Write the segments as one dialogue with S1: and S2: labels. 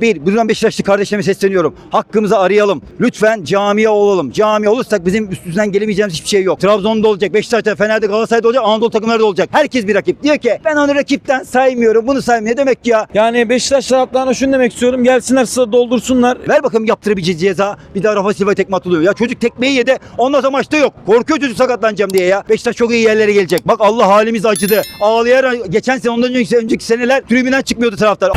S1: Bir, buradan Beşiktaşlı kardeşlerime sesleniyorum. Hakkımızı arayalım. Lütfen camiye olalım. Cami olursak bizim üstümüzden gelemeyeceğimiz hiçbir şey yok. Trabzon'da olacak, Beşiktaş'ta, Fener'de, Galatasaray'da olacak, Anadolu takımlarda olacak. Herkes bir rakip. Diyor ki ben onu rakipten saymıyorum. Bunu saymıyor. Ne demek ya?
S2: Yani Beşiktaş taraftarına şunu demek istiyorum. Gelsinler sıra doldursunlar.
S1: Ver bakalım yaptırabileceği ceza. Bir daha Rafa Silva tekme atılıyor. Ya çocuk tekmeyi yedi. Ondan sonra maçta yok. Korkuyor çocuk sakatlanacağım diye ya. Beşiktaş çok iyi yerlere gelecek. Bak Allah halimiz acıdı. Ağlayarak geçen sene ondan önceki, önceki seneler tribünden çıkmıyordu taraftar.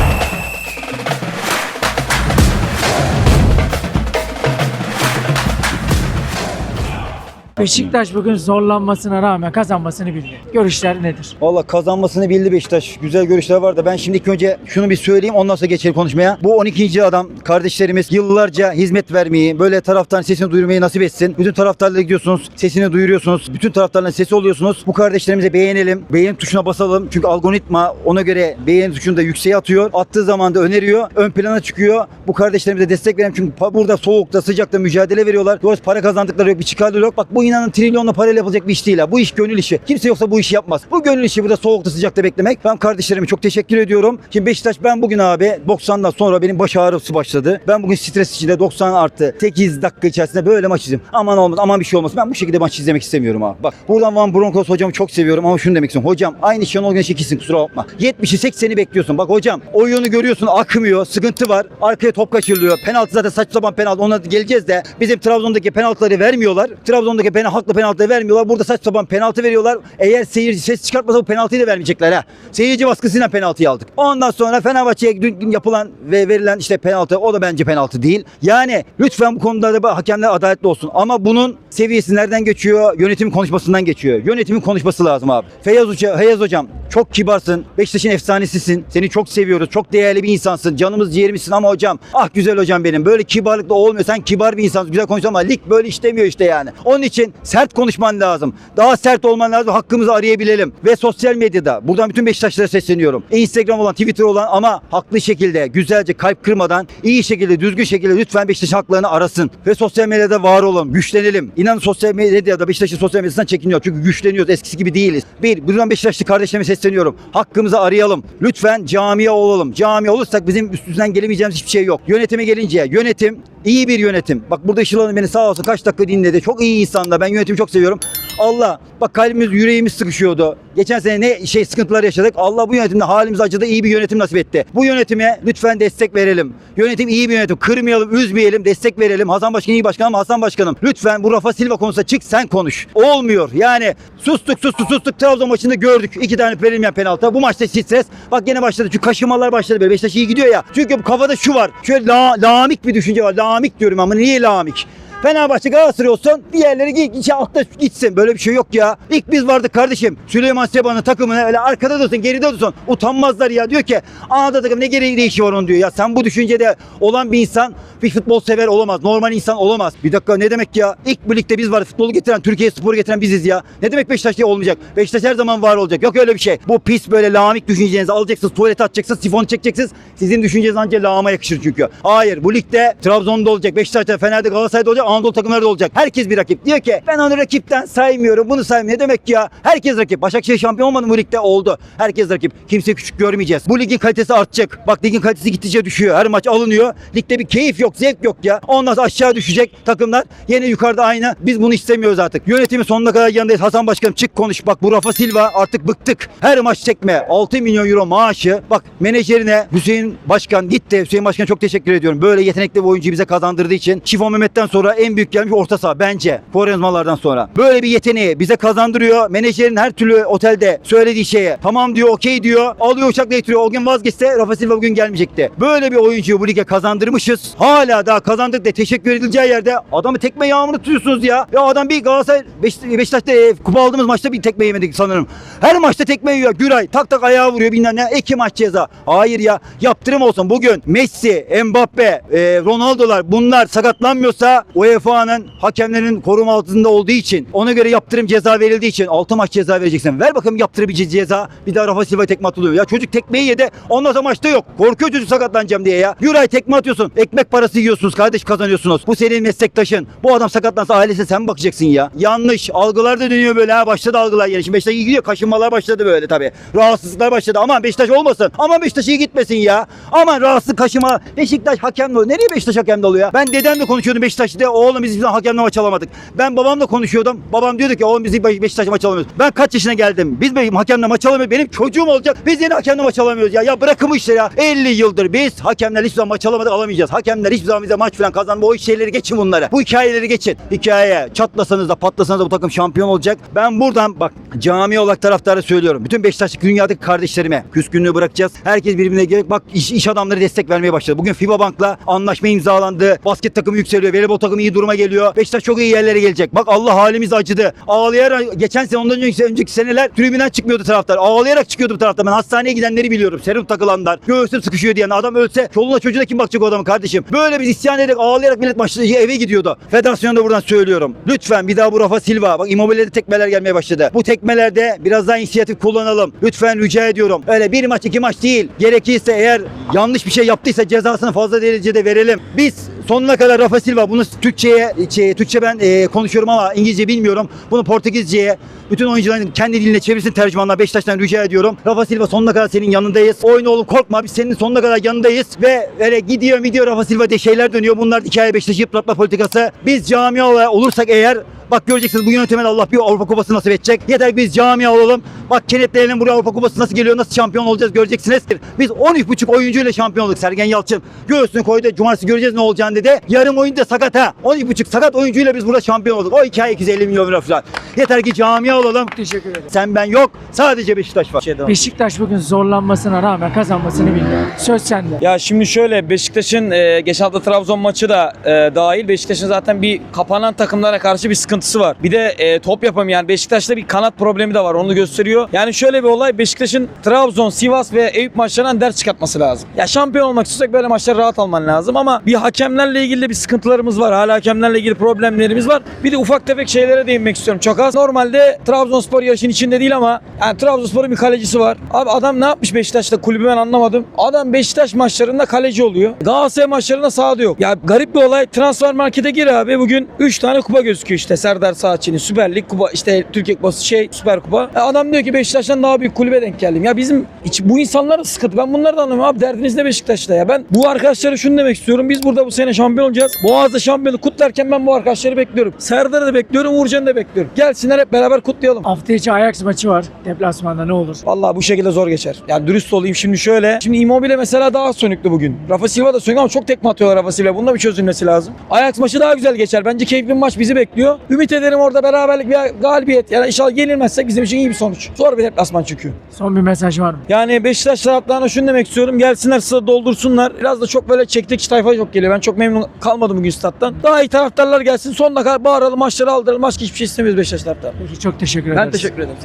S3: Beşiktaş bugün zorlanmasına rağmen kazanmasını bildi. Görüşler nedir?
S1: Valla kazanmasını bildi Beşiktaş. Güzel görüşler var da ben şimdi ilk önce şunu bir söyleyeyim ondan sonra geçelim konuşmaya. Bu 12. adam kardeşlerimiz yıllarca hizmet vermeyi, böyle taraftarın sesini duyurmayı nasip etsin. Bütün taraftarlara gidiyorsunuz, sesini duyuruyorsunuz. Bütün taraftarların sesi oluyorsunuz. Bu kardeşlerimize beğenelim. Beğen tuşuna basalım. Çünkü algoritma ona göre beğen tuşunu da yükseğe atıyor. Attığı zaman da öneriyor. Ön plana çıkıyor. Bu kardeşlerimize destek verelim. Çünkü burada soğukta, sıcakta mücadele veriyorlar. Dolayısıyla para kazandıkları yok, bir çıkarları yok. Bak bu inanın trilyonla parayla yapılacak bir iş değil ha. Bu iş gönül işi. Kimse yoksa bu işi yapmaz. Bu gönül işi burada soğukta sıcakta beklemek. Ben kardeşlerime çok teşekkür ediyorum. Şimdi Beşiktaş ben bugün abi 90'dan sonra benim baş ağrısı başladı. Ben bugün stres içinde 90 artı 8 dakika içerisinde böyle maç izledim. Aman olmaz aman bir şey olmasın. Ben bu şekilde maç izlemek istemiyorum abi. Bak buradan Van Bronckhorst hocamı çok seviyorum ama şunu demek istiyorum. Hocam aynı Şenol Güneş ikisin kusura bakma. 70'i 80'i bekliyorsun. Bak hocam oyunu görüyorsun akmıyor. Sıkıntı var. Arkaya top kaçırılıyor. Penaltı zaten saçma sapan penaltı. Ona geleceğiz de bizim Trabzon'daki penaltıları vermiyorlar. Trabzon'daki penaltı haklı penaltı vermiyorlar. Burada saçma sapan penaltı veriyorlar. Eğer seyirci ses çıkartmasa bu penaltıyı da vermeyecekler ha. Seyirci baskısıyla penaltıyı aldık. Ondan sonra Fenerbahçe'ye dün yapılan ve verilen işte penaltı o da bence penaltı değil. Yani lütfen bu konuda da hakemler adaletli olsun. Ama bunun seviyesi nereden geçiyor? Yönetimin konuşmasından geçiyor. Yönetimin konuşması lazım abi. Feyyaz, Hoca, Feyyaz hocam çok kibarsın. Beşiktaş'ın efsanesisin. Seni çok seviyoruz. Çok değerli bir insansın. Canımız ciğerimizsin ama hocam ah güzel hocam benim. Böyle kibarlıkla olmuyor. Sen kibar bir insansın. Güzel konuşuyorsun ama lig böyle işlemiyor işte yani. Onun için sert konuşman lazım. Daha sert olman lazım. Hakkımızı arayabilelim. Ve sosyal medyada buradan bütün Beşiktaşlara sesleniyorum. Instagram olan, Twitter olan ama haklı şekilde, güzelce kalp kırmadan, iyi şekilde, düzgün şekilde lütfen Beşiktaş haklarını arasın. Ve sosyal medyada var olalım, güçlenelim. İnanın sosyal medyada Beşiktaş'ın sosyal medyasından çekiniyor. Çünkü güçleniyoruz. Eskisi gibi değiliz. Bir, buradan Beşiktaşlı kardeşlerime sesleniyorum. Hakkımızı arayalım. Lütfen camiye olalım. Cami olursak bizim üstümüzden gelemeyeceğimiz hiçbir şey yok. Yönetime gelince yönetim iyi bir yönetim. Bak burada Işıl Hanım beni sağ olsun kaç dakika dinledi. Çok iyi insanlar. Ben yönetimi çok seviyorum. Allah bak kalbimiz yüreğimiz sıkışıyordu. Geçen sene ne şey sıkıntılar yaşadık. Allah bu yönetimde halimiz acıdı. iyi bir yönetim nasip etti. Bu yönetime lütfen destek verelim. Yönetim iyi bir yönetim. Kırmayalım, üzmeyelim, destek verelim. Hasan Başkan iyi başkan ama Hasan Başkanım lütfen bu Rafa Silva konusunda çık sen konuş. Olmuyor. Yani sustuk sustuk sustuk. Trabzon maçında gördük. İki tane verilmeyen penaltı. Bu maçta stres. Bak gene başladı. Çünkü kaşımalar başladı böyle. Beşiktaş iyi gidiyor ya. Çünkü kafada şu var. Şöyle la, lamik bir düşünce var. Lamik diyorum ama niye lamik? Fenerbahçe Galatasaray olsun bir yerlere git, içe altta gitsin. Böyle bir şey yok ya. İlk biz vardık kardeşim. Süleyman Seba'nın takımına öyle arkada dursun, geride dursun. Utanmazlar ya. Diyor ki Anadolu takım ne gereği değişi var onun diyor. Ya sen bu düşüncede olan bir insan bir futbol sever olamaz. Normal insan olamaz. Bir dakika ne demek ya? İlk birlikte biz varız. Futbolu getiren, Türkiye sporu getiren biziz ya. Ne demek Beşiktaş diye olmayacak? Beşiktaş her zaman var olacak. Yok öyle bir şey. Bu pis böyle lamik düşüncenizi alacaksınız. Tuvalete atacaksınız. Sifon çekeceksiniz. Sizin düşünceniz ancak lağıma yakışır çünkü. Hayır bu ligde Trabzon'da olacak. Beşiktaş'ta, Fener'de, Galatasaray'da olacak. Anadolu takımlarda olacak. Herkes bir rakip. Diyor ki ben onu rakipten saymıyorum. Bunu saymıyorum. Ne demek ya? Herkes rakip. Başakşehir şampiyon olmadı bu ligde? Oldu. Herkes rakip. Kimse küçük görmeyeceğiz. Bu ligin kalitesi artacak. Bak ligin kalitesi gittikçe düşüyor. Her maç alınıyor. Ligde bir keyif yok, zevk yok ya. Ondan sonra aşağı düşecek takımlar. Yine yukarıda aynı. Biz bunu istemiyoruz artık. Yönetimi sonuna kadar yanındayız. Hasan Başkanım çık konuş. Bak bu Rafa Silva artık bıktık. Her maç çekme. 6 milyon euro maaşı. Bak menajerine Hüseyin Başkan gitti. Hüseyin Başkan'a çok teşekkür ediyorum. Böyle yetenekli bir oyuncuyu bize kazandırdığı için. Şifon Mehmet'ten sonra en büyük gelmiş orta saha bence. Forenzmalardan sonra. Böyle bir yeteneği bize kazandırıyor. Menajerin her türlü otelde söylediği şeye tamam diyor, okey diyor. Alıyor uçakla getiriyor. O gün vazgeçse Rafa Silva bugün gelmeyecekti. Böyle bir oyuncuyu bu lige kazandırmışız. Hala daha kazandık de teşekkür edileceği yerde adamı tekme yağmurunu tutuyorsunuz ya. Ya adam bir Galatasaray Beş, Beşiktaş'ta e, kupa aldığımız maçta bir tekme yemedik sanırım. Her maçta tekme yiyor. Güray tak tak ayağı vuruyor bilmem ne. İki maç ceza. Hayır ya. Yaptırım olsun. Bugün Messi, Mbappe, e, Ronaldo'lar bunlar sakatlanmıyorsa UEFA'nın hakemlerin koruma altında olduğu için ona göre yaptırım ceza verildiği için 6 maç ceza vereceksin. Ver bakalım yaptırıcı ceza. Bir daha Rafa Silva tekme atılıyor. Ya çocuk tekmeyi yedi. Ondan sonra maçta yok. Korkuyor çocuk sakatlanacağım diye ya. Yuray tekme atıyorsun. Ekmek parası yiyorsunuz. Kardeş kazanıyorsunuz. Bu senin meslektaşın. Bu adam sakatlansa ailesine sen mi bakacaksın ya? Yanlış. Algılar da dönüyor böyle ha. Başladı algılar yeni. Şimdi Beşiktaş iyi gidiyor. Kaşınmalar başladı böyle tabii. Rahatsızlıklar başladı. Aman Beşiktaş olmasın. Aman Beşiktaş iyi gitmesin ya. Aman rahatsız kaşıma. Beşiktaş hakemle oluyor. Nereye Beşiktaş hakemle oluyor? Ben dedemle konuşuyordum Beşiktaş'ta. Oğlum biz bizden hakemle maç alamadık. Ben babamla konuşuyordum. Babam diyordu ki oğlum biz Be- Beşiktaş maç alamıyoruz. Ben kaç yaşına geldim? Biz benim hakemle maç alamıyoruz. Benim çocuğum olacak. Biz yine hakemle maç alamıyoruz ya. Ya bırakın bu işleri ya. 50 yıldır biz hakemler hiçbir zaman maç alamadık alamayacağız. Hakemler hiçbir zaman bize maç falan kazanma. O şeyleri geçin bunları. Bu hikayeleri geçin. Hikaye çatlasanız da patlasanız da bu takım şampiyon olacak. Ben buradan bak cami olarak taraftarı söylüyorum. Bütün Beşiktaşlı dünyadaki kardeşlerime küskünlüğü bırakacağız. Herkes birbirine gerek. Bak iş, iş adamları destek vermeye başladı. Bugün FIBA Bank'la anlaşma imzalandı. Basket takımı yükseliyor. Voleybol takımı iyi duruma geliyor. Beşiktaş çok iyi yerlere gelecek. Bak Allah halimiz acıdı. Ağlayarak geçen sene ondan önceki, önceki seneler tribünden çıkmıyordu taraftar. Ağlayarak çıkıyordu bu taraftar. Ben hastaneye gidenleri biliyorum. Serum takılanlar. Göğsüm sıkışıyor diyen adam ölse çoluğuna çocuğuna kim bakacak o adamın kardeşim? Böyle biz isyan ederek ağlayarak millet maçları eve gidiyordu. Federasyonda buradan söylüyorum. Lütfen bir daha bu Rafa Silva. Bak Immobile'de tekmeler gelmeye başladı. Bu tekmelerde biraz daha inisiyatif kullanalım. Lütfen rica ediyorum. Öyle bir maç iki maç değil. Gerekirse eğer yanlış bir şey yaptıysa cezasını fazla derecede verelim. Biz sonuna kadar Rafa Silva bunu Türkçe'ye, şey, Türkçe ben e, konuşuyorum ama İngilizce bilmiyorum. Bunu Portekizce'ye bütün oyuncuların kendi diline çevirsin tercümanlar Beşiktaş'tan rica ediyorum. Rafa Silva sonuna kadar senin yanındayız. Oyna oğlum korkma biz senin sonuna kadar yanındayız ve öyle gidiyor gidiyor Rafa Silva diye şeyler dönüyor. Bunlar hikaye Beşiktaş'ı yıpratma politikası. Biz camia olursak eğer Bak göreceksiniz bu yönetmen Allah bir Avrupa Kupası nasip edecek. Yeter ki biz camia olalım. Bak kenetleyelim buraya Avrupa Kupası nasıl geliyor, nasıl şampiyon olacağız göreceksiniz. Biz 13,5 oyuncuyla şampiyon olduk Sergen Yalçın. Göğsünü koydu. Cumartesi göreceğiz ne olacağını dedi. Yarım oyun da sakat ha. 12,5 sakat oyuncuyla biz burada şampiyon olduk. O hikaye 250 milyon lira falan. Yeter ki camia olalım.
S3: Teşekkür ederim.
S1: Sen ben yok. Sadece Beşiktaş var.
S3: Beşiktaş bugün zorlanmasına rağmen kazanmasını bildi. Söz sende.
S2: Ya şimdi şöyle Beşiktaş'ın e, geçen hafta Trabzon maçı da e, dahil. Beşiktaş'ın zaten bir kapanan takımlara karşı bir sıkıntısı var. Bir de e, top yapamayan Beşiktaş'ta bir kanat problemi de var. Onu gösteriyor. Yani şöyle bir olay Beşiktaş'ın Trabzon, Sivas ve Eyüp maçlarından ders çıkartması lazım. Ya şampiyon olmak istiyorsak böyle maçları rahat alman lazım ama bir hakemlerle ilgili de bir sıkıntılarımız var. Hala hakemlerle ilgili problemlerimiz var. Bir de ufak tefek şeylere değinmek istiyorum. Çok az. Normalde Trabzonspor yarışın içinde değil ama yani Trabzonspor'un bir kalecisi var. Abi adam ne yapmış Beşiktaş'ta kulübü ben anlamadım. Adam Beşiktaş maçlarında kaleci oluyor. Galatasaray maçlarında sahada yok. Ya garip bir olay. Transfer markete gir abi. Bugün 3 tane kupa gözüküyor işte. Serdar Saatçı'nın Süper Lig kupa işte Türkiye Kupası şey Süper Kupa. E adam diyor ki Beşiktaş'tan daha büyük kulübe denk geldim. Ya bizim hiç, bu insanların sıkıntı. Ben bunları da anlamıyorum abi. Derdiniz ne Beşiktaş'ta ya? Ben bu arkadaşlara şunu demek istiyorum. Biz burada bu sene şampiyon olacağız. Boğaz'da şampiyonu kutlarken ben bu arkadaşları bekliyorum. Serdar'ı da bekliyorum. Uğurcan'ı da bekliyorum. Gelsinler hep beraber kutlayalım.
S3: Hafta içi Ajax maçı var. Deplasmanda ne olur?
S2: Vallahi bu şekilde zor geçer. Yani dürüst olayım şimdi şöyle. Şimdi Immobile mesela daha sönüklü bugün. Rafa Silva da sönük ama çok tekme atıyorlar Rafa Silva. Bunda bir çözülmesi lazım. Ajax maçı daha güzel geçer. Bence keyifli bir maç bizi bekliyor. Ümit ederim orada beraberlik bir galibiyet. Yani inşallah yenilmezsek bizim için iyi bir sonuç. Zor bir deplasman çünkü.
S3: Son bir mesaj var mı?
S2: Yani Beşiktaş taraftarına şunu demek istiyorum. Gelsinler stadı doldursunlar. Biraz da çok böyle çektik tayfa çok geliyor. Ben çok memnun kalmadım bugün stat'tan. Daha iyi taraftarlar gelsin. Sonuna kadar bağıralım, maçları aldıralım. Başka hiçbir şey istemiyoruz Beşiktaş taraftarı.
S3: Peki çok teşekkür ederiz.
S2: Ben teşekkür ederim.